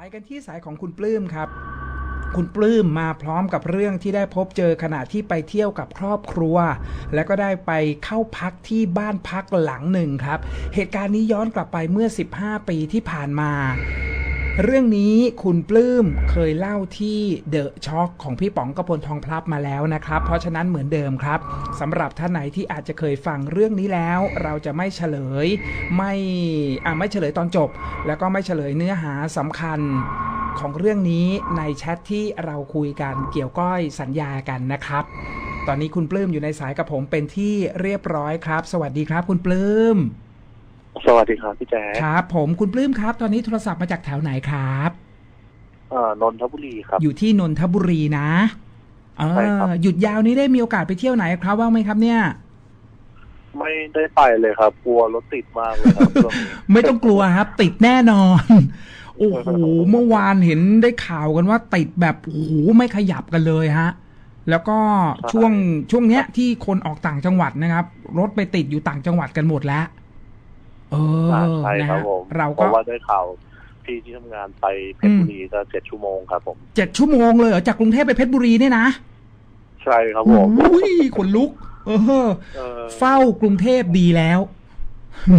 ไปกันที่สายของคุณปลื้มครับ คุณปลื้มมาพร้อมกับเรื่องที่ได้พบเจอขณะที่ไปเที่ยวกับครอบครัว และก็ได้ไปเข้าพักที่บ้านพักหลังหนึ่งครับ เหตุการณ์นี้ย้อนกลับไปเมื่อ 15 ปีที่ผ่านมา เรื่องนี้คุณปลื้มเคยเล่าที่เดอะช็อคของพี่ป๋องกระพลทองพลับมาแล้วนะครับ เพราะฉะนั้นเหมือนเดิมครับสำหรับท่านไหนที่อาจจะเคยฟังเรื่องนี้แล้ว เราจะไม่เฉลย ไม่อ่าไม่เฉลยตอนจบ แล้วก็ไม่เฉลยเนื้อหาสำคัญของเรื่องนี้ในแชทที่เราคุยกันเกี่ยวก้อยสัญญากันนะครับ ตอนนี้คุณปลื้มอยู่ในสายกับผมเป็นที่เรียบร้อยครับ สวัสดีครับ คุณปลื้ม สวัสดีครับพี่แจ๊คครับ ผมคุณปลื้มครับ ตอนนี้โทรศัพท์มาจากแถวไหนครับ เอ่อนนทบุรีครับ อยู่ที่นนทบุรีนะเอใช่ครับ อหยุดยาวนี้ได้มีโอกาสไปเที่ยวไหนครับว่างไหมครับเนี่ย ไม่ได้ไปเลยครับ กลัวรถติดมากเลยครับช่วงนี้ ไม่ต้องกลัวครับ ติดแน่นอน โอ้โหเมื่อวานเห็นได้ข่าวกันว่าติดแบบโอ้โหไม่ขยับกันเลยฮะ แล้วก็ช่วงช่วงเนี้ยที่คนออกต่างจังหวัดนะครับ รถไปติดอยู่ต่างจังหวัดกันหมดแล้ว เอออ่าใช่นะครัฮะบผมเราเพก็ราะว่าได้ข่าวพี่ที่ทำงานไปเพชรบุรีก็เจ็ดชั่วโมงครับผมเจ็ดชั่วโมงเลยเหรอจากกรุงเทพไปเพชรบุรีเนี่ยนะ ใช่ครับผมอุ้ยขนลุก เออเออเฝ้ากรุงเทพดีแล้ว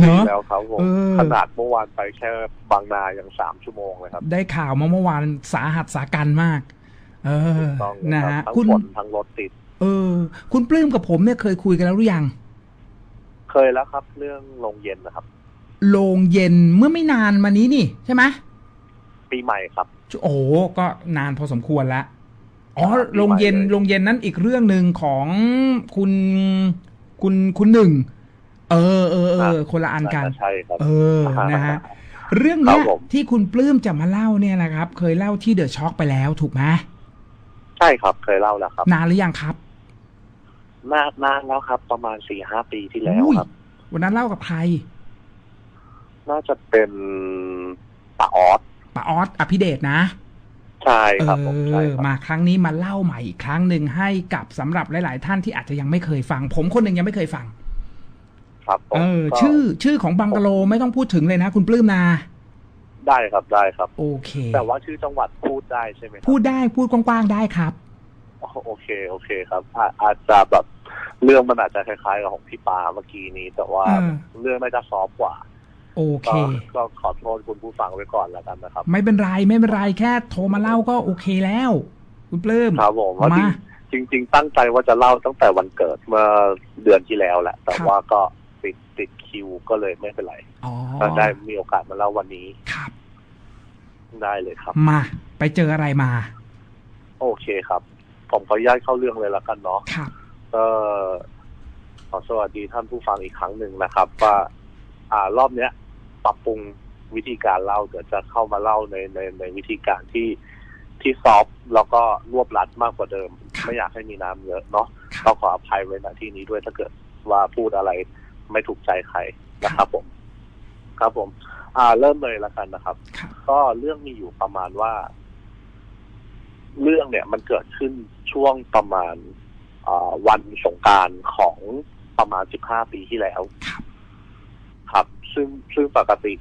ดีเนาะแล้วครับผมเออขนาดเมื่อวานไปแค่บางนายังสามชั่วโมงเลยครับ ได้ข่าวมาเมื่อวานสาหัสสากันมาก เออถูกต้องนะคฮะรับทั้งคุณฝนทั้งรถติด เออ คุณปลื้มกับผมเนี่ยเคยคุยกันแล้วหรือยัง เคยแล้วครับ เรื่องโรงเย็นนะครับ โรงเย็นเมื่อไม่นานมานี้นี่ใช่ไหมปีใหม่ครับ โอ้โหก็นานพอสมควรแล้วอ๋อครับโรงเย็นปีใหม่เลยโรงเย็นนั้นอีกเรื่องหนึ่งของคุณคุณคุณหนึ่ง เออเออเออคนละอันกันาจะใช่ครับเออนะฮะเรื่องเนี้ยครับผมที่คุณปลื้มจะมาเล่าเนี่ยนะครับ เคยเล่าที่เดอะช็อคไปแล้วถูกไหมใช่ครับ เคยเล่าแล้วครับ นานหรือยังครับนานนานแล้วครับ ประมาณสี่ห้าปีที่แล้วอุ้ยครับ วันนั้นเล่ากับใคร น่าจะเป็นป้าออสป้าออสอภิเดชนะใช่ครับผมเอใช่อครับมาครั้งนี้มาเล่าใหม่อีกครั้งหนึ่งให้กับสำหรับหลาย ๆ ท่านที่อาจจะยังไม่เคยฟัง ผมคนหนึ่งยังไม่เคยฟัง ครับผมเออก็ชื่อชื่อของบังกะโลไม่ต้องพูดถึงเลยนะ คุณปลื้มนาได้ครับได้ครับ โอเค แต่ว่าชื่อจังหวัดพูดได้ใช่ไหมครับพูดได้พูดกว้างๆได้ครับอ๋อโอเคโอเคครับอาอาจจะแบบเรื่องมันอาจจะคล้าย ๆ กับของพี่ปาเมื่อกี้นี้ แต่ว่าเออเรื่องน่าจะซอฟต์กว่า โอเคก็ก็ขอโทษคุณผู้ฟังไว้ก่อนแล้วกันนะครับ ไม่เป็นไรไม่เป็นไรแค่โทรมาเล่าก็โอเคแล้ว คุณปลื้มครับผมว่ามาจริงจริงๆตั้งใจว่าจะเล่าตั้งแต่วันเกิดเมื่อเดือนที่แล้วแหละ แต่ครับว่าก็ติดติดคิวก็เลยไม่เป็นไรอ๋อก็ได้มีโอกาสมาเล่าวันนี้ครับ ได้เลยครับ มา ไปเจออะไรมา โอเคครับ ผมขออนุญาตเข้าเรื่องเลยแล้วกันเนาะครับก็ขอสวัสดีท่านผู้ฟังอีกครั้งหนึ่งนะครับ ว่า อ่ารอบเนี้ยปรับปรุงวิธีการเล่าเดี๋ยวจะเข้ามาเล่าในในในวิธีการที่ที่ซอฟต์แล้วก็รวบรัดมากกว่าเดิมครับไม่อยากให้มีน้ำเยอะเนาะครัก็บขออภัยไว้ณที่นี้ด้วยถ้าเกิดว่าพูดอะไรไม่ถูกใจใครนะครับผม ครับผม อ่า เริ่มเลยแล้วกันนะครับครับ ก็เรื่องมีอยู่ประมาณว่า เรื่องเนี่ยมันเกิดขึ้นช่วงประมาณอ่าวันสงกรารของประมาณสิบห้าปีที่แล้วครับครับ ซึ่งซึ่งปกติ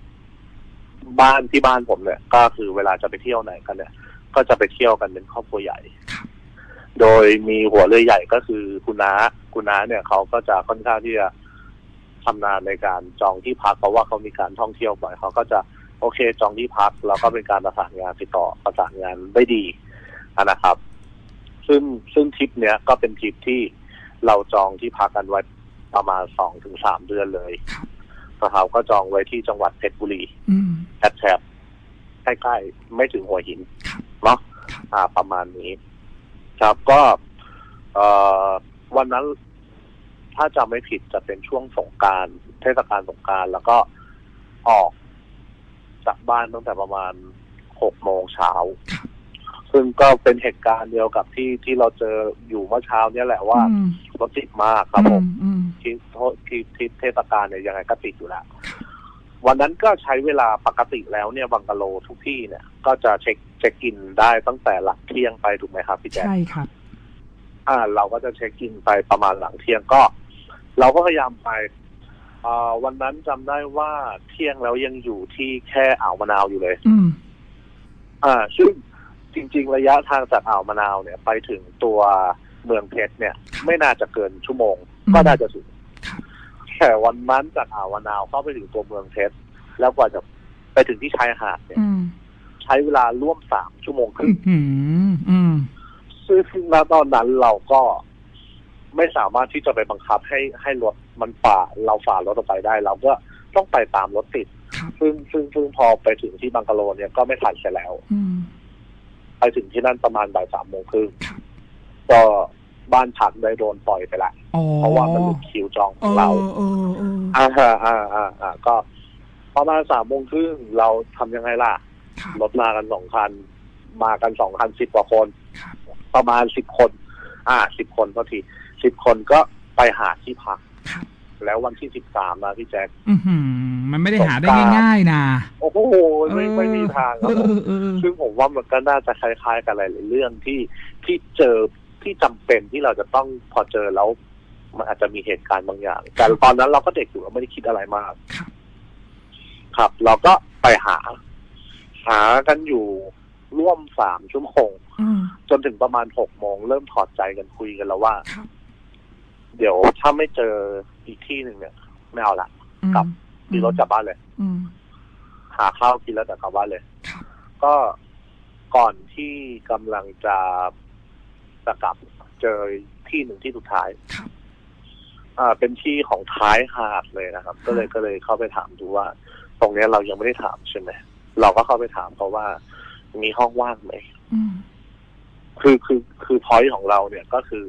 บ้านที่บ้านผมเนี่ย ก็คือเวลาจะไปเที่ยวไหนกันเนี่ย ก็จะไปเที่ยวกันเป็นครอบครัวใหญ่ครับโดยมีหัวเรือใหญ่ก็คือคุณน้าคุณน้าเนี่ยเขาก็จะค่อนข้างที่จะชำนาญในการจองที่พักเพราะว่าเขามีการท่องเที่ยวบ่อยเขาก็จะโอเค จองที่พักแล้วก็เป็นการประสานงานติดต่อประสานงานได้ดีอะนะครับ ซึ่งซึ่งทริปเนี้ยก็เป็นทริปที่เราจองที่พักกันไว้ประมาณสองถึงสามเดือนเลย ครับนะครับก็จองไว้ที่จังหวัดเพชรบุรีอืมแถบๆใกล้ๆไม่ถึงหัวหินครับเนาะครับอ่า ประมาณนี้ ครับก็เอ่อวันนั้น ถ้าจำไม่ผิดจะเป็นช่วงสงกรารเทศกาลสงกรารแล้วก็ออกจากบ้านตั้งแต่ประมาณหกโมงเช้าครับซึ่งก็เป็นเหตุการณ์เดียวกับที่ที่เราเจออยู่เมื่อเช้าเนี่ยแหละว่าอืมรถติดมากครับผม อืมที่ที่ที่เทศกาลเนี่ยยังไงก็ติดอยู่แล้ว วันนั้นก็ใช้เวลาปกติแล้วเนี่ยบังกะโลทุกที่เนี่ย ก็จะเช็คเช็คอินได้ตั้งแต่หลังเที่ยงไปถูกไหมครับพี่แจ๊คใช่ครับ อ่า เราก็จะเช็คอินไปประมาณหลังเที่ยงก็ เราก็พยายามไปอ่าวันนั้นจำได้ว่าเที่ยงแล้วยังอยู่ที่แค่อ่าวมะนาวอยู่เลย อืมอ่า ซึ่งจริง ๆ ระยะทางจากอ่าวมะนาวเนี่ย ไปถึงตัวเมืองเพชรเนี่ย ไม่น่าจะเกินชั่วโมงอืมก็น่าจะถึงครับ แต่วันนั้นจากอ่าวมะนาวเข้าไปถึงตัวเมืองเพชรแล้วกว่าจะไปถึงที่ชายหาดเนี่ยอืมใช้เวลาร่วมสามชั่วโมงครึ่งอืมอืมซึ่งณตอนนั้นเราก็ไม่สามารถที่จะไปบังคับให้ให้รถมันฝ่าเราฝ่ารถออกไปได้ เราก็ต้องไปตามรถติดครับซึ่งซึ่งซึ่งพอไปถึงที่บังกะโลเนี่ยก็ไม่ทันเสียแล้วอืมไปถึงที่นั่นประมาณบ่ายสามโมงครึ่งครับก็บ้านพักได้โดนปล่อยไปละอ๋อเพราะว่ามันหลุดคิวจองขเอองอเราเออเอออ่าฮะอ่าอ่าอ่าก็ประมาณสามโมงครึ่งเราทำยังไงล่ะครับรถมากันสองคัน มากันสองคันสิบกว่าคนครับประมาณสิบคน อ่าสิบคนก็ทีสิบคนก็ไปหาที่พักครับแล้ววันที่สิบสามนะพี่แจ็คอือหือมันไม่ได้หาได้สงกรานต์ง่ายๆนะโอ้โหไม่ไม่มีทางคเอรับอผมเออเออซึ่งผมว่ามันก็น่าจะคล้ายๆ กับหลายๆเรื่องที่ที่เจอที่จำเป็นที่เราจะต้องพอเจอแล้ว มันอาจจะมีเหตุการณ์บางอย่าง แต่ตอนนั้นเราก็เด็กอยู่เราไม่ได้คิดอะไรมาก ครับ ครับ เราก็ไปหา หากันอยู่ร่วมสามชั่วโมงอืมจนถึงประมาณหกโมงเริ่มถอดใจกันคุยกันแล้วว่า ครับเดี๋ยวถ้าไม่เจออีกที่หนึ่งเนี่ย ไม่เอาละอืมกลับขี่รถกลับบ้านเลย อืม หาข้าวกินแล้วแต่กลับบ้านเลย ครับ ก็ก่อนที่กำลังจะจะกลับเจอที่หนึ่งที่สุดท้าย ครับ อ่าเป็นที่ของท้ายหาดเลยนะครับ ก็เลยก็เลยเข้าไปถามดูว่า ตรงเนี้ยเรายังไม่ได้ถามใช่ไหมเราก็เข้าไปถามเขาว่า มีห้องว่างไหมอืมคือคือคือพอยต์ของเราเนี่ยก็คือ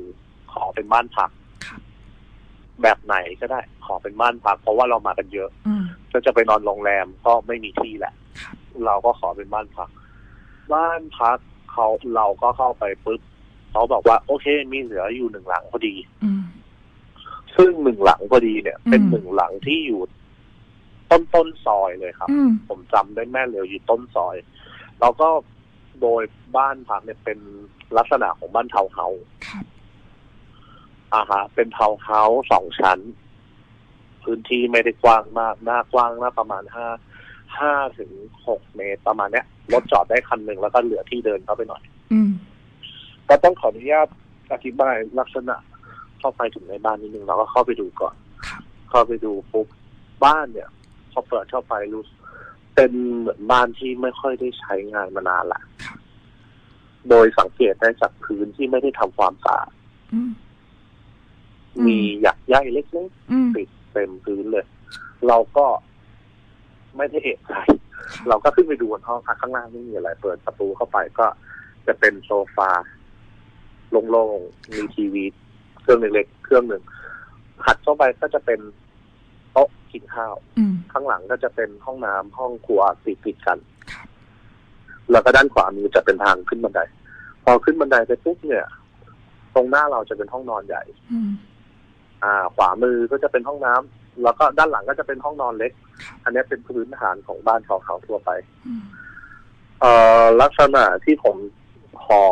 ขอเป็นบ้านพักครับแบบไหนก็ได้ ขอเป็นบ้านพักเพราะว่าเรามากันเยอะอืมก็จะไปนอนโรงแรมก็ไม่มีที่แหละครับเราก็ขอเป็นบ้านพัก บ้านพักเขาเราก็เข้าไปปุ๊บเขาบอกว่า โอเค มีเหลืออยู่หนึ่งหลังพอดี อืม ซึ่งหนึ่งหลังพอดีเนี่ย เป็นอืมหนึ่งหลังที่อยู่ต้นต้นซอยเลยครับอืมผมจำได้แม่นเลยอยู่ต้นซอย แล้วก็โดยบ้านพักเนี่ยเป็นลักษณะของบ้านทาวน์เฮาส์ครับอ่าฮะ เป็นทาวน์เฮาส์สองชั้น พื้นที่ไม่ได้กว้างมาก หน้ากว้างหน้าประมาณห้าห้าถึงหกเมตรประมาณเนี้ยรถจอดได้คันหนึ่งแล้วก็เหลือที่เดินเข้าไปหน่อยอืมก็ต้องขออนุญาตอธิบายลักษณะ เข้าไปถึงในบ้านนิดนึงเราก็เข้าไปดูก่อนครับเข้าไปดูปุ๊บบ้านเนี่ย พอเปิดเข้าไปรู้สึกเป็นเหมือนบ้านที่ไม่ค่อยได้ใช้งานมานานละครับโดยสังเกตได้จากพื้นที่ไม่ได้ทำความสะอาดอืมอืมมีหยักใยเล็กอืมๆติดเต็มพื้นเลย เราก็ไม่ได้เอะใจเราก็ขึ้นไปดูบนห้องอะข้างล่างไม่มีอะไร เปิดประตูเข้าไปก็จะเป็นโซฟาโล่งๆมีทีวี เครื่องเล็กๆเครื่องหนึ่งหัดเข้าไปก็จะเป็นโต๊ะกินข้าว อืม ข้างหลังก็จะเป็นห้องน้ำห้องครัวติดติดๆกัน ครับ แล้วก็ด้านขวามือจะเป็นทางขึ้นบันได พอขึ้นบันไดไปปุ๊บเนี่ย ตรงหน้าเราจะเป็นห้องนอนใหญ่ อืม อ่า ขวามือก็จะเป็นห้องน้ำแล้วก็ด้านหลังก็จะเป็นห้องนอนเล็ก อันนี้เป็นพื้นฐานของบ้านชาวเขาทั่วไป อืม เอ่อลักษณะที่ผมขอ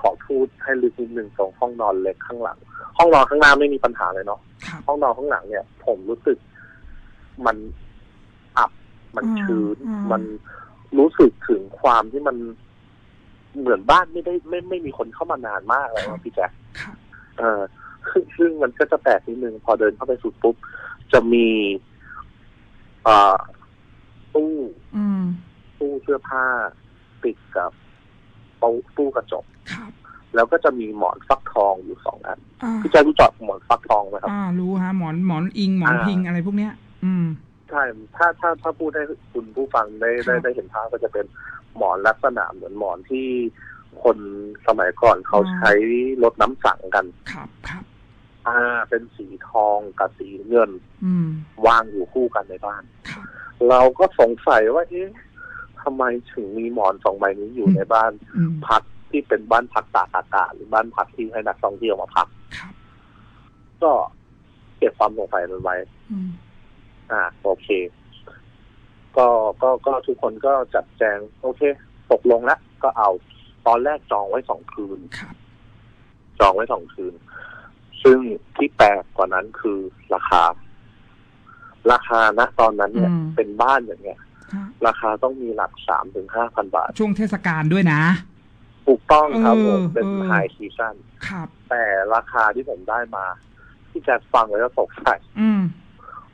ขอพูดให้ลึกนิดนึงตรงห้องนอนเล็กข้างหลัง ห้องนอนข้างหน้าไม่มีปัญหาเลยเนาะครับ ห้องนอนข้างหลังเนี่ย ผมรู้สึกมันอับมันชื้นอืมมันรู้สึกถึงความที่มันเหมือนบ้านไม่ได้ไม่ไม่มีคนเข้ามานานมากแล้วอะพี่แจ๊คครับเออซึ่งซึ่งมันก็จะแปลกนิดนึงพอเดินเข้าไปสุดปุ๊บ จะมีเอ่อตู้อืม ตู้เสื้อผ้าติดกับโต๊ะตู้กระจกครับ แล้วก็จะมีหมอนฟักทองอยู่สองอันอ่าพี่แจ๊ครู้จักหมอนฟักทองไหมครับอ่ารู้ฮะหมอนหมอนอิงหมอนอ่าพิงอะไรพวกเนี้ย อืมใช่ถ้าถ้าถ้าพูดให้คุณผู้ฟังได้ได้ครับได้เห็นภาพก็จะเป็นหมอนลักษณะเหมือนหมอนที่คนสมัยก่อนเขาอ่าใช้ลดน้ำสังกัน ครับครับอ่า เป็นสีทองกับสีเงินอืมวางอยู่คู่กันในบ้านครับเราก็สงสัยว่าเอ๊ะทำไมถึงมีหมอนสองใบนี้อยู่ในบ้านอืมพัก ที่เป็นบ้านพักตากอากาศหรือบ้านพักที่ให้นักท่องเที่ยวมาพักครับก็เก็บความสงสัยมันไว้อืมอ่า โอเค ก็ก็ก็ทุกคนก็จัดแจง โอเค ตกลงแล้วก็เอา ตอนแรกจองไว้สองคืนครับจองไว้สองคืน ซึ่งที่แปลกกว่านั้นคือราคา ราคาณตอนนั้นเนี่ยอืมเป็นบ้านอย่างเงี้ยฮะราคาต้องมีหลักสามถึงห้าพันบาท ช่วงเทศกาลด้วยนะ ถูกต้องครับเออผม เป็นเออไฮซีซั o นครับแต่ราคาที่ผมได้มา ที่แจ็คฟังแล้วก็ตกใจอืม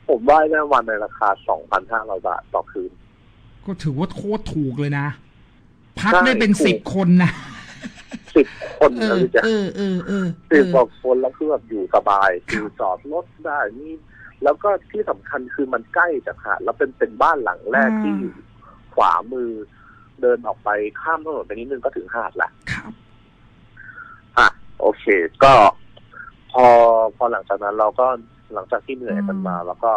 ผมได้แน่วันในราคาสองพันห้าร้อยบาทต่อคืน ก็ถือว่าโคตรถูกเลยนะ พักใช่ได้เป็นถูกสิบคนนะสิบคนเอนะอพี่แจ็คเออเออเออเอสิบอกว่าคนแล้วคือแบบอยู่สบายคือจอดรถได้นี่แล้วก็ที่สำคัญคือมันใกล้จากหาดแล้วเป็นเป็นบ้านหลังแรกที่อยู่ขวามือ เดินออกไปข้ามถนนไปนิดนึงก็ถึงหาดละครับอะโอเค ก็ พอพอหลังจากนั้นเราก็หลังจากที่เหนื่อยกันมา แล้วก็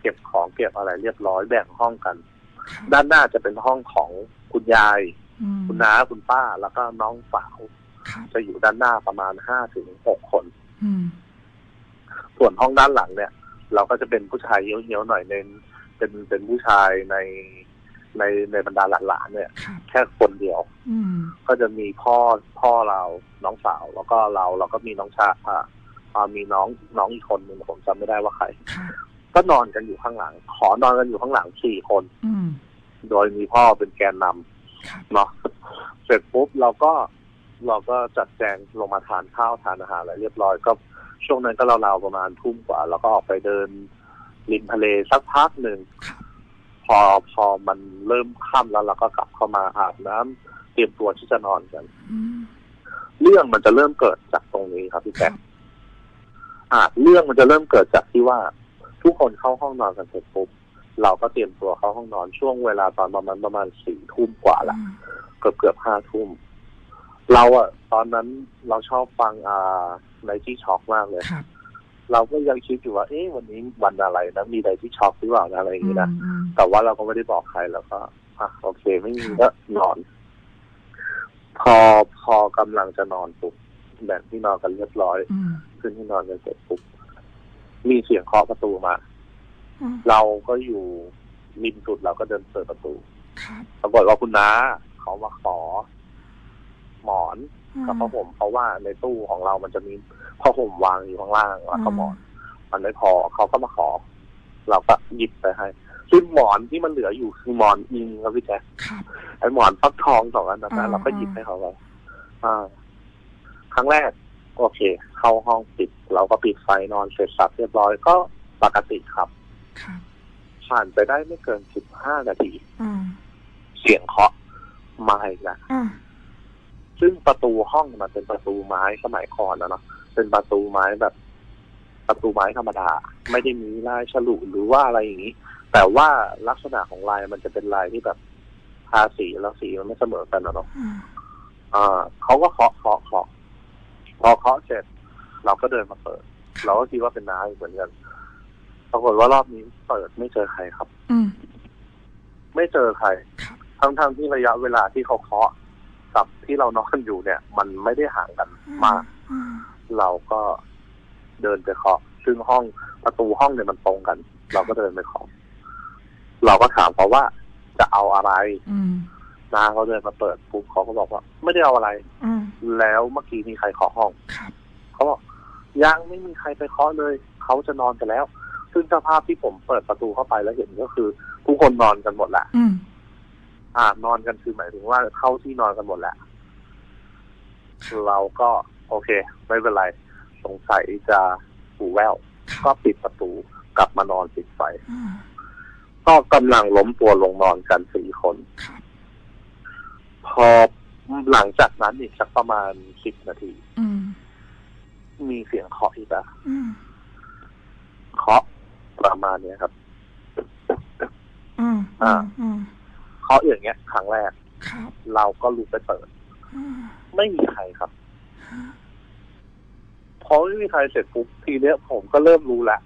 เก็บของเก็บอะไรเรียบร้อยแบ่งห้องกันครับด้านหน้าจะเป็นห้องของคุณยายอืมคุณน้าคุณป้าแล้วก็น้องสาวครับจะอยู่ด้านหน้าประมาณห้าถึงหกคนอืมส่วนห้องด้านหลังเนี่ย เราก็จะเป็นผู้ชายเยี้ยวๆหน่อยเน้นเป็นเป็นผู้ชายใน ในในบรรดาหลานๆเนี่ยครับแค่คนเดียวอืมก็จะมีพ่อพ่อเราน้องสาวแล้วก็เราแล้วก็มีน้องชาอ่าอ่ามีน้องน้องอีกคนหนึ่งผมจำไม่ได้ว่าใครครับก็นอนกันอยู่ข้างหลัง ขอนอนกันอยู่ข้างหลังสี่คนอืมโดยมีพ่อเป็นแกนนำครับเนาะเสร็จปุ๊บเราก็เราก็จัดแจงลงมาทานข้าวทานอาหารอะไรเรียบร้อยก็ช่วงนั้นก็ราวๆประมาณทุ่มกว่า แล้วก็ออกไปเดินริมทะเลสักพักหนึ่งครับ พอพอมันเริ่มค่ำแล้วเราก็กลับเข้ามาอาบน้ำเตรียมตัวที่จะนอนกันอืมเรื่องมันจะเริ่มเกิดจากตรงนี้ครับพี่คแจ๊รัคบอ่าเรื่องมันจะเริ่มเกิดจากที่ว่า ทุกคนเข้าห้องนอนกันเสร็จปุ๊บเราก็เตรียมตัวเข้าห้องนอนช่วงเวลาตอนประมาณประมาณสี่ทุ่มกว่าละอืมเกือบเกือบห้าทุ่มเราอะตอนนั้นเราชอบฟังอ่าในที่ช็อกมากเลยครับ เราก็ยังคิดอยู่ว่า เอ๊ะวันนี้วันอะไรนะมีอะไรที่ช็อกหรือเปล่านะอะไรอย่างนี้นะอืมแต่ว่าเราก็ไม่ได้บอกใครแล้วก็อะโอเคไม่มีก็นอน พอพอกำลังจะนอนปุ๊บแบ่งที่นอนกันเรียบร้อยอืมขึ้นที่นอนกันเสร็จปุ๊บมีเสียงเคาะประตูมาอืมเราก็อยู่ริมสุดเราก็เดินเปิดประตูครับปรากฏว่าคุณน้าเขามาขอ หมอนอืมกับผ้าห่มเพราะว่าในตู้ของเรามันจะมี ผ้าห่มวางอยู่ข้างล่างแล้วก็หมอน มันไม่พอเขาก็มาขอ เราก็หยิบไปให้ซึ่งหมอนที่มันเหลืออยู่คือหมอนอิงครับพี่แจ๊คครับไอ้หมอนฟักทองสองอันนั้นอ่านะเราก็หยิบให้เขาไปอ่า ครั้งแรกโอเค เข้าห้องปิด เราก็ปิดไฟนอนเสร็จสับเรียบร้อยก็ปกติครับครับผ่านไปได้ไม่เกินสิบห้านาทีอืมเสียงเคาะมาอีกแล้วอ่าซึ่งประตูห้องมันเป็นประตูไม้สมัยก่อนนะเนาะ เป็นประตูไม้แบบ ประตูไม้ธรรมดา ไม่ได้มีลายฉลุหรือว่าอะไรอย่างนี้ แต่ว่าลักษณะของลายมันจะเป็นลายที่แบบทาสีแล้วสีมันไม่เสมอกันนะเนาะอืมอ่าเขาก็เคาะเคาะเคาะพอเคาะเสร็จ เราก็เดินมาเปิด เราก็คิดว่าเป็นน้าอีกเหมือนกันปรากฏว่ารอบนี้เปิดไม่เจอใครครับ อืมไม่เจอใครครับทั้งๆที่ระยะเวลาที่เขาเคาะกับที่เรานอนอยู่เนี่ย มันไม่ได้ห่างกันมากอืม เราก็เดินไปเคาะซึ่งห้องประตูห้องเนี่ยมันตรงกัน เราก็เดินไปเคาะเราก็ถามเขาว่าจะเอาอะไรอืมนาเขาเดินมาเปิดปุ๊บเขาก็บอกว่า ไม่ได้เอาอะไรอืมแล้วเมื่อกี้มีใครเคาะห้องครับเขาบอกยังไม่มีใครไปเคาะเลยเขาจะนอนกันแล้ว ซึ่งสภาพที่ผมเปิดประตูเข้าไปแล้วเห็นก็คือทุกคนนอนกันหมดแหละอืมอ่านอนกันคือหมายถึงว่าเข้าที่นอนกันหมดแหละเราก็ โอเค ไม่เป็นไร สงสัยจะหูแววก็ปิดประตูกลับมานอนปิดไฟอืมก็กำลังล้มตัวลงนอนกันสี่คนครับพอหลังจากนั้นอีกสักประมาณสิบนาทีอืมมีเสียงเคาะอีกอะอืมเคาะประมาณเนี้ยครับอืมอ่าอืมเคาะอย่างเงี้ยครั้งแรกครับเราก็ลุกไปเปิดอืมไม่มีใครครับ พอไม่มีใครเสร็จปุ๊บทีเนี้ยผมก็เริ่มรู้แล้ว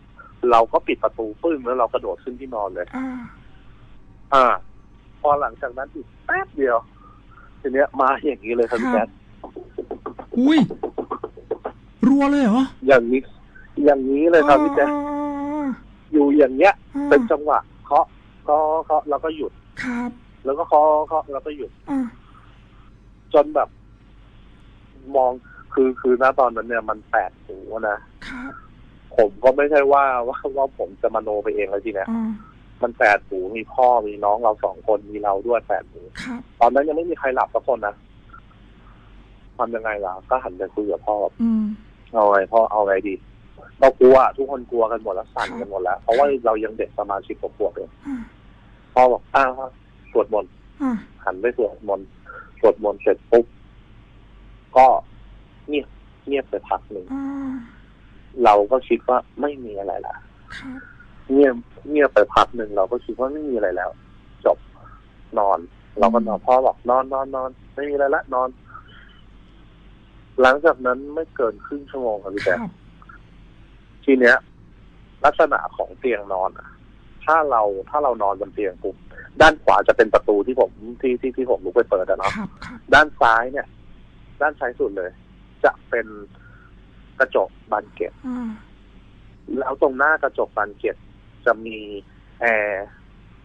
เราก็ปิดประตูปึ้งแล้วเรากระโดดขึ้นที่นอนเลย อ่า อ่า พอหลังจากนั้นอีกแป๊บเดียว ทีเนี้ยมาอย่างนี้เลยครับพี่แจ๊คอุ้ยรัวเลยเหรออย่างนี้ อย่างนี้เลยครับพี่แจ๊คอ่าอยู่อย่างเงี้ยอ่าเป็นจังหวะเคาะเคาะเคาะแล้วก็หยุด ครับ แล้วก็เคาะเคาะแล้วก็หยุดอ่าจนแบบ มอง คือคือณตอนนั้นเนี่ยมันแปลกหูนะครับผมก็ไม่ใช่ว่าว่าว่าผมจะมโนไปเองเลยทีเนี้ยอ่ามันแปดหูมีพ่อมีน้องเราสองคนมีเราด้วยแปดหูครับตอนนั้นยังไม่มีใครหลับสักคนนะทำยังไงล่ะก็หันไปคุยกับพ่ออืมเอาไงพ่อเอาไงดีเรากลัวทุกคนกลัวกันหมดแล้วสั่นกันหมดแล้ว เพราะว่าเรายังเด็กประมาณสิบกว่าขวบเองอ่าพ่อบอกอ้าวสวดมนต์อ่าหันไปสวดมนต์สวดมนต์เสร็จปุ๊บก็ เงียบเงียบไปพักหนึ่งอ่าเราก็คิดว่าไม่มีอะไรละครับเงียบเงียบไปพักหนึ่งเราก็คิดว่าไม่มีอะไรแล้ว จบนอน เราก็นอนพ่อบอกนอนนอนนอนไม่มีอะไรละนอน หลังจากนั้นไม่เกินครึ่งชั่วโมงครับพี่คแจ๊รับทีเนี้ย ลักษณะของเตียงนอนอะถ้าเราถ้าเรานอนบนเตียงปุ๊บด้านขวาจะเป็นประตูที่ผมที่ที่ที่ผมลุกไปเปิดอะเนาะครับครับด้านซ้ายเนี่ย ด้านซ้ายสุดเลย จะเป็นกระจกบานเกล็ดอ่าแล้วตรงหน้ากระจกบานเกล็ดจะมีแอร์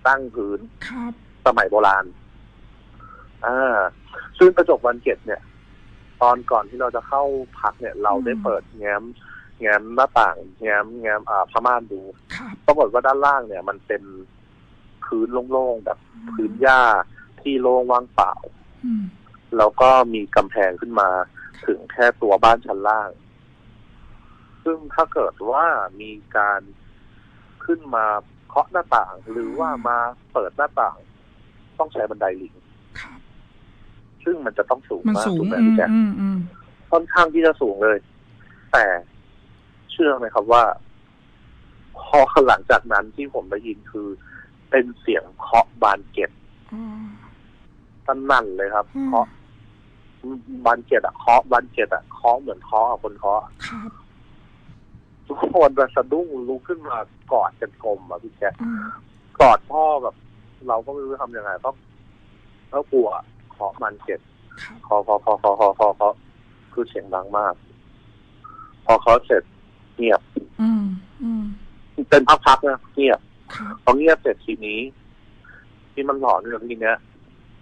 ตั้งพื้นครับสมัยโบราณ อ่า ซึ่งกระจกบานเกล็ดเนี่ย ตอนก่อนที่เราจะเข้าพักเนี่ย เราได้เปิดแง้ม แง้มหน้าต่าง แง้ม แง้มอ่าผ้าม่านดูครับปรากฏว่าด้านล่างเนี่ย มันเป็นพื้นโล่งๆแบบพื้นหญ้าที่โล่งว่างเปล่าอืมแล้วก็มีกำแพงขึ้นมา ถึงแค่ตัวบ้านชั้นล่าง ซึ่งถ้าเกิดว่ามีการขึ้นมาเคาะหน้าต่าง หรือว่ามาเปิดหน้าต่าง ต้องใช้บันไดลิงครับซึ่งมันจะต้องสูงมันมากสูงถูกไหมอืพี่มแจ๊คอืมอืมค่อนข้างที่จะสูงเลย แต่เชื่อไหมครับว่า พอหลังจากนั้นที่ผมได้ยินคือ เป็นเสียงเคาะบานเกล็ดอ่าสนั่นเลยครับอืมเคาะ บานเกล็ดอะเคาะบานเกล็ดอะเคาะเหมือนเคาะอะคนเคาะครับทุกคนจะสะดุ้งลุกขึ้นมากอดกันกลมอะพี่แจ๊คอ่ากอดพ่อแบบ เราก็ไม่รู้จะทำยังไงก็ก็กลัวเคาะมันเจ็ดครับเคาะเคาะเคาะเคาะเคาะเคาะเคาะคือเสียงดังมาก พอเคาะเสร็จเงียบ อืมอืมเป็นพักๆนะเงียบครับพอเงียบเสร็จทีนี้ ที่มันหลอนเรื่องทีเนี้ย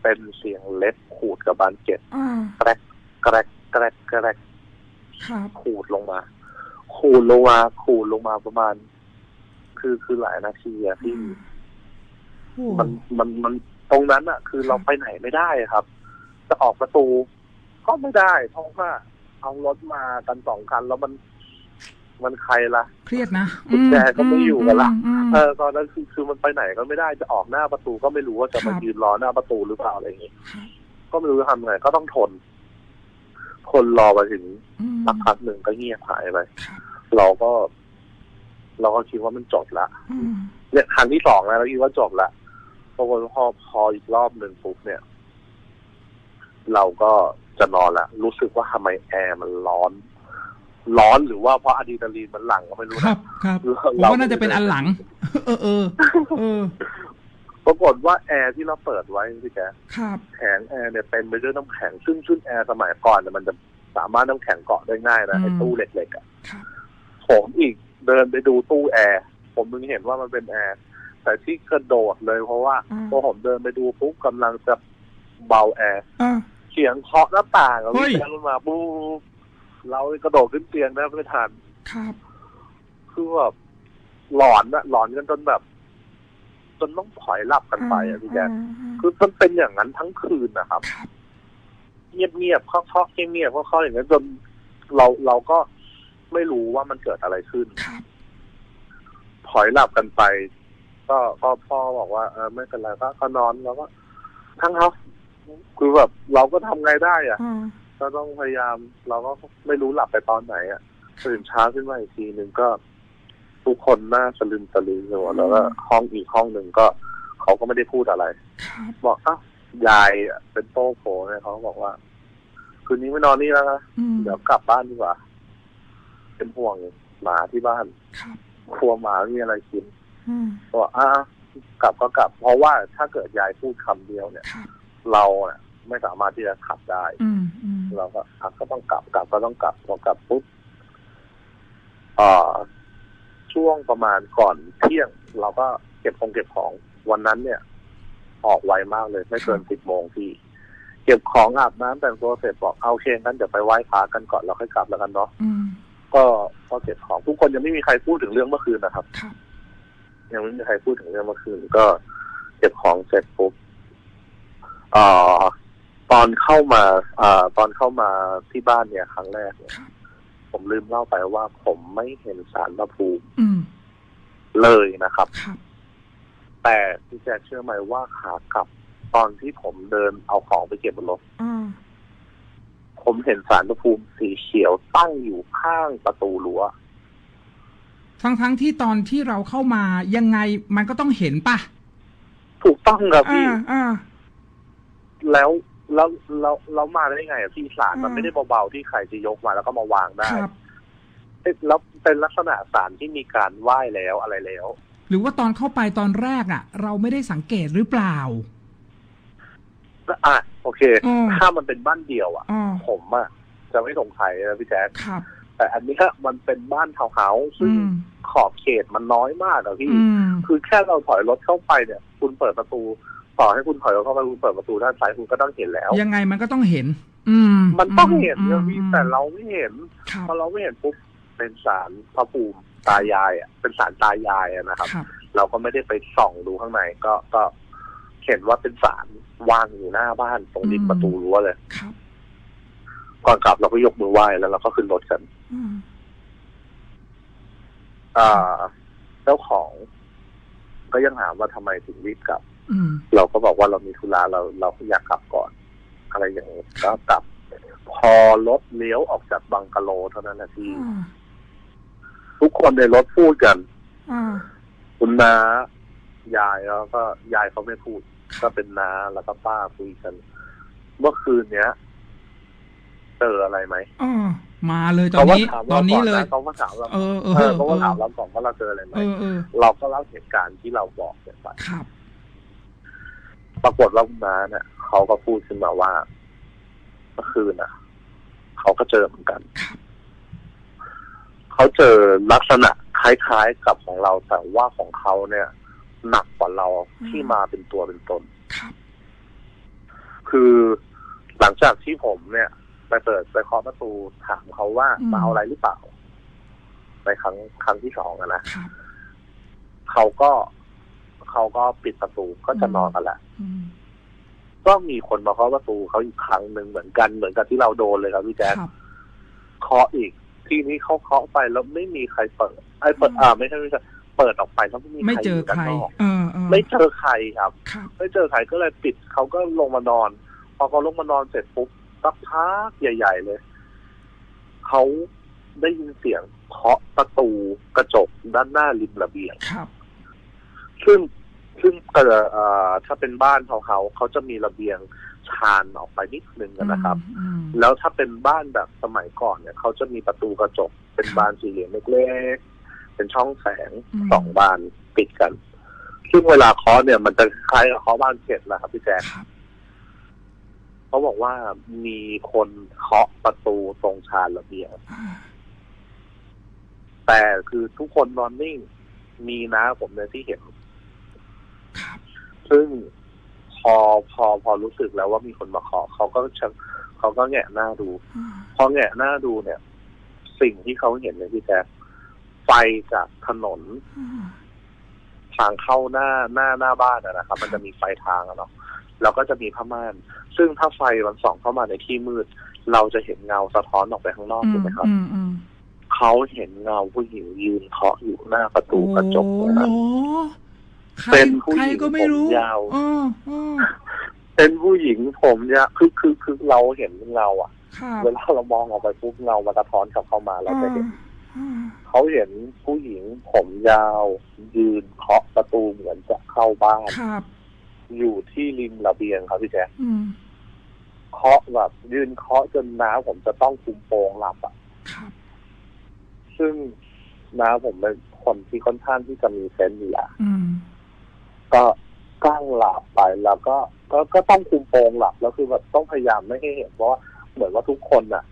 เป็นเสียงเล็บขูดกับบานเจ็ดอ่าแกรกแกรกแกรกแกรกครับขูดลงมา ขูดลงมา ขูดลงมาประมาณ คือคือหลายนาทีอะที่โอ้มันมันมันตรงนั้นอะคือเราไปไหนไม่ได้ครับ จะออกประตู ก็ไม่ได้เพราะว่าเอารถมากันสองคันแล้วมัน มันใครล่ะเครียดนะกุญแจก็ไม่อยู่กันละอืมเออตอนนั้นคือคือมันไปไหนก็ไม่ได้จะออกหน้าประตูก็ไม่รู้ว่าจะมาครับยืนรอหน้าประตูหรือเปล่าอะไรอย่างงี้ครับก็ไม่รู้จะทำไงก็ต้องทนทนรอไปถึงอืมสักพักหนึ่งก็เงียบหายไปครับเราก็ เราก็คิดว่ามันจบละอืมเนี่ยครั้งที่สองแล้วเราคิดว่าจบละปรากฏว่าพอพออีกรอบหนึ่งปุ๊บเนี่ย เราก็จะนอนละรู้สึกว่าทำไมแอร์มันร้อน ร้อนหรือว่าเพราะอะดรีนาลีนมันหลั่งก็ไม่รู้ครันะบครับเราผมว่าน่าจะเป็นอันหลัง เออเออเออ ปรากฏว่าแอร์ที่เราเปิดไว้พี่แกครับ แผงแอร์เนี่ยเต็มไปด้วยน้ำแข็งซึ่งซึ่งแอร์สมัยก่อนเนี่ยมันจะสามารถน้ำแข็งเกาะได้ง่ายนะไอ้ตู้เหล็กๆอะครับ ผมอีกเดินไปดูตู้แอร์ผมถึงเห็นว่ามันเป็นแอร์แต่ที่กระโดดเลยเพราะว่าอ่าพอผมเดินไปดูปุ๊บกำลังจะเบาแอร์อ่าเสียงเคาะหน้าต่างอะเฮ้ย วิ่งมันมาปุ๊บ เรากระโดดขึ้นเตียงแทบไม่ทันครับ คือแบบหลอนอะหลอนกันจนแบบ จนต้องถอยหลับกันไปอะพี่แจ๊คอ่าอ่าคือมันเป็นอย่างนั้นทั้งคืนนะครับครับเงียบเงียบๆเคาะเคาะเงียบเงียบๆเคาะเคาะอย่างนั้นจนเราเราก็ไม่รู้ว่ามันเกิดอะไรขึ้นครับถอยหลับกันไป ก็ก็พ่อบอกว่าเออไม่เป็นไรก็ก็นอนแล้วก็ทั้งเขาคือแบบเราก็ทำไงได้อะอ่า ก็ต้องพยายาม เราก็ไม่รู้หลับไปตอนไหนอะตื่นเช้าขึ้นมาอีกทีหนึ่งก็ทุกคนหน้าสลึมสลือกันหมดแล้วก็ห้องอีกห้องหนึ่งก็เขาก็ไม่ได้พูดอะไรครับบอกอ้าวยายอะเป็นโต้โผเนี่ยเขาบอกว่า คืนนี้ไม่นอนนี่แล้วนะอืมเดี๋ยวกลับบ้านดีกว่า เป็นห่วงหมาที่บ้านครับครัวหมามีอะไรกินอืมบอกอ่ากลับก็กลับ เพราะว่าถ้าเกิดยายพูดคำเดียวเนี่ยครับเราเนี่ยไม่สามารถที่จะขับได้ อืมอืม เราก็อะก็ต้องกลับกลับก็ต้องกลับพอกลับปุ๊บเอ่อช่วงประมาณก่อนเที่ยง เราก็เก็บของเก็บของวันนั้นเนี่ย ออกไวมากเลย ไม่เกินสิบโมงพี่ เก็บของอาบน้ำแต่งตัวเสร็จบอกเอาโอเคงั้นเดี๋ยวไปไหว้พระกันก่อนแล้วค่อยกลับแล้วกันเนาะอืมก็พอเก็บของทุกคนยังไม่มีใครพูดถึงเรื่องเมื่อคืนนะครับครับยังไม่มีใครพูดถึงเรื่องเมื่อคืน ก็ เก็บของเสร็จปุ๊บเอ่อ ตอนเข้ามาเอ่อตอนเข้ามาที่บ้านเนี่ยครั้งแรกเนี่ยครับผมลืมเล่าไปว่าผมไม่เห็นสารพระภูมิอืมเลยนะครับ ครับแต่พี่แจ๊คเชื่อไหมว่าขากลับตอนที่ผมเดินเอาของไปเก็บบนรถอ่าผมเห็นสารพระภูมิสีเขียวตั้งอยู่ข้างประตูรั้ว ทั้งทั้งๆที่ตอนที่เราเข้ามายังไงมันก็ต้องเห็นปะถูกต้องครับพี่อ่าอ่าแล้ว แล้วแล้วแล้วมาได้ไงอะพี่สารมันอ่าไม่ได้เบาๆที่ใครจะยกมาแล้วก็มาวางได้ครับเอ๊ะแล้วเป็นลักษณะสารที่มีการไหว้แล้วอะไรแล้ว หรือว่าตอนเข้าไปตอนแรกอะ เราไม่ได้สังเกตหรือเปล่า อะโอเค อืม ถ้ามันเป็นบ้านเดี่ยวอะอ่าผมอะจะไม่สงสัยนะพี่แจ๊คครับ แต่อันนี้มันเป็นบ้านทาวน์เฮาส์ซึ่งอืมขอบเขตมันน้อยมากอะพี่ อืม คือแค่เราถอยรถเข้าไปเนี่ย คุณเปิดประตู ต่อให้คุณถอยรถเข้าไปคุณเปิดประตูด้านซ้ายคุณก็ต้องเห็นแล้ว ยังไงมันก็ต้องเห็น อืม มันต้องเห็นอืนะมพี่อืมแต่เราไม่เห็นครับพอเราไม่เห็นปุ๊บเป็นสารพระภูมิตายายอะเป็นสารตายายอะนะครับครับ เราก็ไม่ได้ไปส่องดูข้างในก็ก็เห็นว่าเป็นสารวางอยู่หน้าบ้านตรงริมอืมประตูรั้วเลยครับก่อนกลับเราก็ยกมือไหว้แล้วเราก็ขึ้นรถกันอืมอ่าเจ้าของ ก็ยังถามว่าทำไมถึงรีบกลับอืม เราก็บอกว่าเรามีธุระเราเราอยากกลับก่อน อะไรอย่างนี้ก็กลับ พอรถเลี้ยวออกจากบังกะโลเท่านั้นนะที่อ่าทุกคนในรถพูดกันอ่าคุณน้ายายแล้วก็ยายเขาไม่พูด ก็เป็นน้าแล้วก็ป้าคุยกัน เมื่อคืนเนี้ยเจออะไรไหมอ่ามาเลยตอนนี้เขาก็ถามตเราอนนี้ก่เลยะเขาก็ถามเราเออเอเอออเขาก็เอถามอเราก่อนว่าเราเจออะไรไหมเออเออเราก็เล่าเหตุการณ์ที่เราบอกเนี่ยไปครับ ปรากฏว่าคุณน้าเนี่ยเขาก็พูดขึ้นมาว่าเมื่อคืนน่ะ เขาก็เจอเหมือนกันครับเขาเจอลักษณะคล้ายๆกับของเราแต่ว่าของเขาเนี่ย หนักกว่าเราที่มาเป็นตัวเป็นตนครับคือหลังจากที่ผมเนี่ยไปเปิดไปเคาะประตูถามเขาว่ามาเอาอะไรหรือเปล่า ในครั้งครั้งที่สองอะนะครับเขาก็ เขาก็ปิดประตูก็จะนอนกันแหละอืมก็มีคนมาเคาะประตูเขาอีกครั้งหนึ่งเหมือนกันเหมือนกับที่เราโดนเลยครับพี่แจ๊คครับเคาะอีกทีนี้เขาเคาะไปแล้วไม่มีใครเปิดไอ้เปิดอืมอ่าไม่ใช่ไม่ใช่เปิดออกไปแล้วไม่มีไม่ใครเจออยู่ด้าใคนรนอกเออเออไม่เจอใครครับครับ ไม่เจอใครก็เลยปิดเขาก็ลงมานอน พอเขาลงมานอนเสร็จปุ๊บสักพักใหญ่ ๆ เลยเขาได้ยินเสียงเคาะประตูกระจกด้านหน้าริมระเบียงครับ ซึ่ง ซึ่งเอ่อเอ่อถ้าเป็นบ้านของเขาเขาจะมีระเบียงชานออกไปนิดนึงนะครับ อืมแล้วถ้าเป็นบ้านแบบสมัยก่อนเนี่ยเขาจะมีประตูกระจก เป็นบานสี่เหลี่ยมเล็กๆเป็นช่องแสงอืมสองบานปิดกัน ซึ่งเวลาเคาะเนี่ยมันจะคล้ายกับเคาะบ้านเสร็จแหละครับพี่แจ๊คครับเขาบอกว่ามีคนเคาะประตูตรงชานระเบียง อ่าแต่คือทุกคนนอนนิ่ง มีนะผมเนี่ยที่เห็น ครับ ซึ่งพอพอพอรู้สึกแล้วว่ามีคนมาเคาะเขาก็ชักเขาก็แงะหน้าดูอ่าพอแงะหน้าดูเนี่ย สิ่งที่เขาเห็นเลยพี่แจ๊คไฟจากถนนอ่าทางเข้าหน้าหน้าหน้าบ้านอะนะครับ มันจะมีไฟทางอะเนาะแล้วก็จะมีผ้าม่าน ซึ่งถ้าไฟมันส่องเข้ามาในที่มืด เราจะเห็นเงาสะท้อนออกไปข้างนอกอืถูกมไหมครับอืมอืมเขาเห็นเงาผู้หญิงยืนเคาะอยู่หน้าประตูกระจกโอ้นะโห ใครเป็นผู้หญิงใครก็ไม่รู้ผมยาวเออเออเป็นผู้หญิงผมยาวคือคือคือเราเห็นเงาอะครับเวลาเรามองออกไปปุ๊บเงามันสะท้อนกลับเข้ามาเราจะเห็น อ่าเขาเห็นผู้หญิงผมยาว ยืนเคาะประตูเหมือนจะเข้าบ้าน ครับ อยู่ที่ริมระเบียงครับพี่แจ๊คอืม เคาะแบบยืนเคาะจนน้าผมจะต้องคุมโปงหลับอะ ครับ ซึ่งน้าผมเป็นคนที่ค่อนข้างที่จะมีเซนส์อยู่แล้วอืม ก็ก้างหลับไปแล้วก็ก็ก็ต้องคุมโปงหลับแล้วคือแบบต้องพยายามไม่ให้เห็นเพราะว่าเหมือนว่าทุกคนน่ะ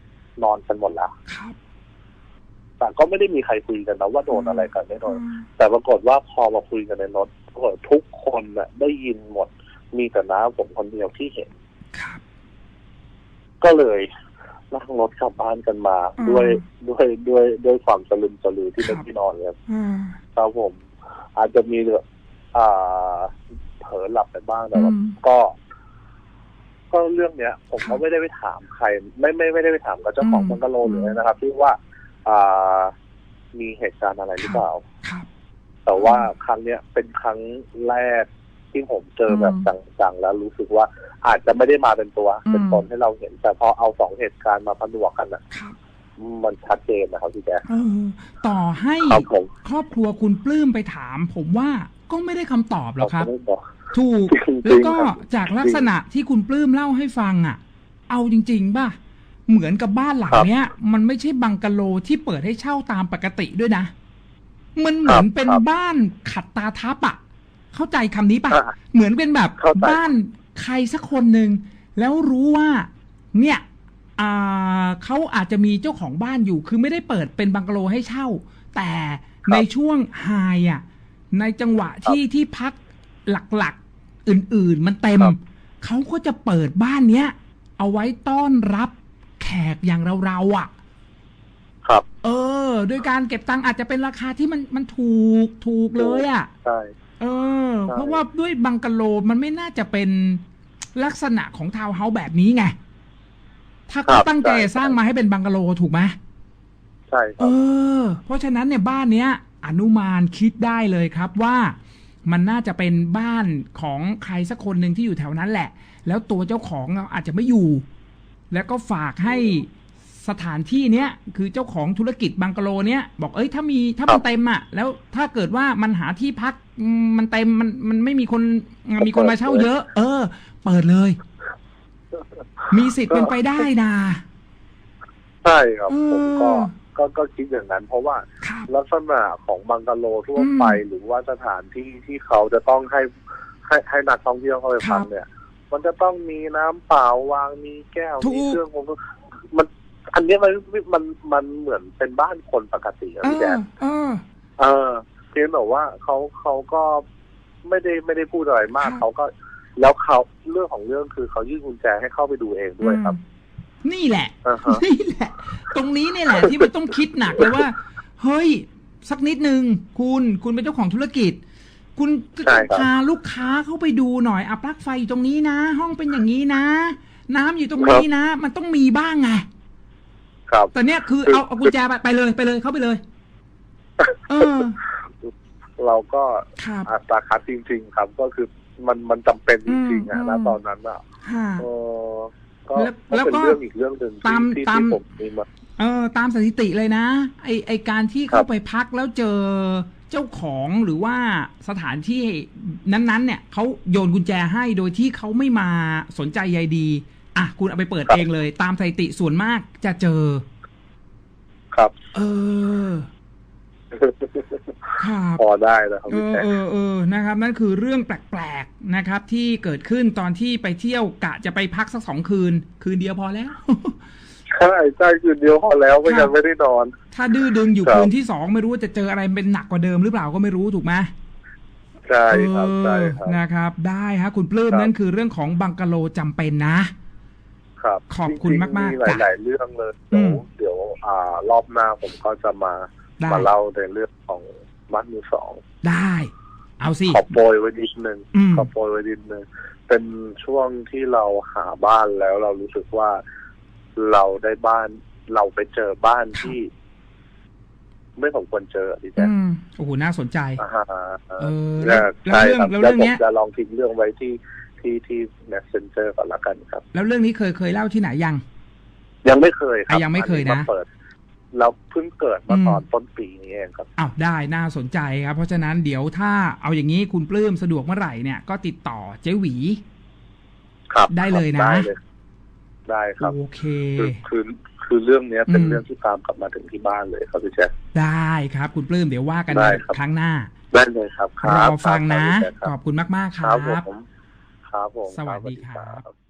นอนกันหมดแล้วครับแต่ก็ไม่ได้มีใครคุยกันนะว่าโดนอะไรกันไม่โดนอืมแต่ปรากฏว่าพอมาคุยกันในรถปรากฏทุกคนน่ะ ได้ยินหมด มีแต่น้าผมคนเดียวที่เห็นครับ ก็เลยนั่งรถกลับบ้านกันมาอืมด้วยด้วยด้วยด้วยความสลึมสลือที่ครัเป็นบที่นอนครับอ่าครับผม อาจจะมี อ่าเผลอหลับไปบ้างแต่ว่าอืมก็ ก็เรื่องเนี้ย ผมครัก็บไม่ได้ไปถามใคร ไม่ไม่ไม่ได้ไปถามกับเจ้าของอืมบังกะโลอืมเลยนะครับ ที่ว่า อ่า มีเหตุการณ์อะไรหรือเปล่าครับแต่ว่าครั้งเนี้ยเป็นครั้งแรกที่ผมเจอแบบอืมจังๆแล้วรู้สึกว่าอาจจะไม่ได้มาเป็นตัวอืมเป็นตนให้เราเห็น แต่พอเอาสองเหตุการณ์มาผนวกกันอะครับมันชัดเจนนะครับพี่แจ๊คเออต่อให้ครับผมครอบครัวคุณปลื้มไปถาม ผมว่า ก็ไม่ได้คำตอบหรอกครับเขาไม่บอกถูก จริงๆแล้วก็ครับจากลักษณะที่คุณปลื้มเล่าให้ฟังอะ เอาจริง ๆ ป่ะ เหมือนกับบ้านหลังครับเนี้ย มันไม่ใช่บังกะโลที่เปิดให้เช่าตามปกติด้วยนะ มันเหมือนครับเป็นครับบ้านขัดตาทับอะ เข้าใจคำนี้ป่ะ อ่าเหมือนเป็นแบบเข้าใจ บ้านใครสักคนหนึ่ง แล้วรู้ว่า เนี่ยอ่าเขาอาจจะมีเจ้าของบ้านอยู่ คือไม่ได้เปิดเป็นบังกะโลให้เช่า แต่ในช่วงไฮอะ ในจังหวะที่ที่พักหลักๆอื่นๆ มันเต็มครับเขาก็จะเปิดบ้านเนี้ย เอาไว้ต้อนรับแขกอย่างเราๆอะ ครับ เออ โดยการเก็บตังค์อาจจะเป็นราคาที่มันมันถูกถูกเลยอะใช่เออใช่เพราะว่าด้วยบังกะโลมันไม่น่าจะเป็นลักษณะของทาวน์เฮาส์แบบนี้ไง ถ้าเขาตั้งใจสร้างมาให้เป็นบังกะโลถูกไหมใช่คเอรับอเพราะฉะนั้นเนี่ยบ้านเนี้ย อนุมานคิดได้เลยครับว่ามันน่าจะเป็นบ้านของใครสักคนหนึ่งที่อยู่แถวนั้นแหละ แล้วตัวเจ้าของอาจจะไม่อยู่ แล้วก็ฝากให้สถานที่เนี้ยคือเจ้าของธุรกิจบังกะโลเนี้ยบอกเอ้ยถ้ามีถ้ามันเต็มอะ แล้วถ้าเกิดว่ามันหาที่พักมันเต็มมันมันไม่มีคนมีคนมาเช่าเยอะ เออ เปิดเลย มีสิทธิ์เป็นไปได้นะใช่ครับผมก็ ก็ก็คิดอย่างนั้น เพราะว่าครับลักษณะของบังกะโลทั่วอืมไป หรือว่าสถานที่ที่เขาจะต้องให้ให้ให้นักท่องเที่ยวเข้าไปครัพับกเนี่ย มันจะต้องมีน้ำเปล่าวางมีแก้วถูก มีเครื่องผมมัน อันเนี้ยมันมันมันเหมือนเป็นบ้านคนปกติอะเอพี่แจ๊อคเออ เออเพียงแต่ว่าเขาเขาก็ไม่ได้ไม่ได้พูดอะไรมากครับเขาก็แล้วเขาเรื่องของเรื่องคือเขายื่นกุญแจให้เข้าไปดูเองด้วยครับ อืม นี่แหละ อ่าฮะ นี่แหละ ตรงนี้นี่แหละ ที่มันต้องคิดหนักเลยว่า เฮ้ย สักนิดหนึ่งคุณคุณเป็นเจ้าของธุรกิจ คุณก็ใช่ต้องครับ พาลูกค้าเข้าไปดูหน่อยอะปลั๊กไฟอยู่ตรงนี้นะ ห้องเป็นอย่างนี้นะ น้ำอยู่ตรงนี้นะ มันต้องมีบ้างไง ครับ แต่เนี้ยคือคือเอาเอากุญแจไปไปเลยไปเลยเข้าไปเลย เออ เราก็ครับอัตราคัดจริง ๆ ครับ ก็คือมันมันจำเป็นจริงๆอือะมนะตอนนั้นอะค่ะ เออ ก็แล้วก็แล้วเป็นก็เรื่องอีกเรื่องหนึ่งที่ตามที่ตามที่ผมมีมาเออตามสถิติเลยนะ ไอไอการที่ครัเข้าบไปพักแล้วเจอเจ้าของหรือว่าสถานที่นั้นๆ เนี่ยเขาโยนกุญแจให้โดยที่เขาไม่มาสนใจใยดี อะคุณเอาไปเปิดเองเลย ตามสถิติส่วนมากจะเจอ ครับ เออครับ พอได้แล้วครับเอพี่อแจ๊คเออเออนะครับ นั่นคือเรื่องแปลกๆนะครับ ที่เกิดขึ้นตอนที่ไปเที่ยวกะจะไปพักสักสองคืน คืนเดียวพอแล้วใช่ใช่คืนเดียวพอแล้วไม่ครักับนไม่ได้นอน ถ้าดื้อดึงอยู่ครับคืนที่สองไม่รู้ว่าจะเจออะไรเป็นหนักกว่าเดิมหรือเปล่าก็ไม่รู้ถูกไหมใช่ครับใช่คเอรับอนะครับ ได้ฮะคุณปลื้มครับนั่นคือเรื่องของบังกะโลจำเป็นนะครับขอบคุณจริงๆมากๆมีจ้ะหลาย ๆ เรื่องเลยอืเดี๋ยวมเดี๋ยวอ่ารอบหน้าผมก็จะมาได้ มาเล่าในเรื่องของบ้านมือสอง ได้ เอาสิขอโปรยไว้นิดนึงอืมขอโปรยไว้นิดนึงเป็นช่วงที่เราหาบ้านแล้วเรารู้สึกว่าเราได้บ้าน เราไปเจอบ้านที่ ไม่สมควรเจออะพี่แจ๊คอืมโอ้โหน่าสนใจอ่าฮะเออเนี่ยแล้วใช่เรื่องครับแล้วแล้วเรื่องผมเนี้ยจะลองทิ้งเรื่องไว้ที่ที่ที่ messenger ก่อนละกันครับ แล้วเรื่องนี้เคยเคยเล่าที่ไหนยัง ยังไม่เคยครับอะยังไม่เคยนะอัมาเปิด เราเพิ่งเกิดมาอืมตอนต้นปีนี้เองครับอ้าวได้น่าสนใจครับ เพราะฉะนั้นเดี๋ยวถ้าเอาอย่างนี้คุณปลื้มสะดวกเมื่อไหร่เนี่ยก็ติดต่อเจ๊หวี ครับ ได้เลยนะ ได้เลยได้ครับโอเคคือคือคือเรื่องเนี้ยเป็นอืมเรื่องที่ตามกลับมาถึงที่บ้านเลยครับพี่แจ๊คได้ครับ คุณปลื้มเดี๋ยวว่ากันได้ครับครั้งหน้า ได้เลยครับครรับอฟังนะครับพี่แจ๊คขอบคุณมากๆคครัรับบผมครับผม สวัสดีครับครับ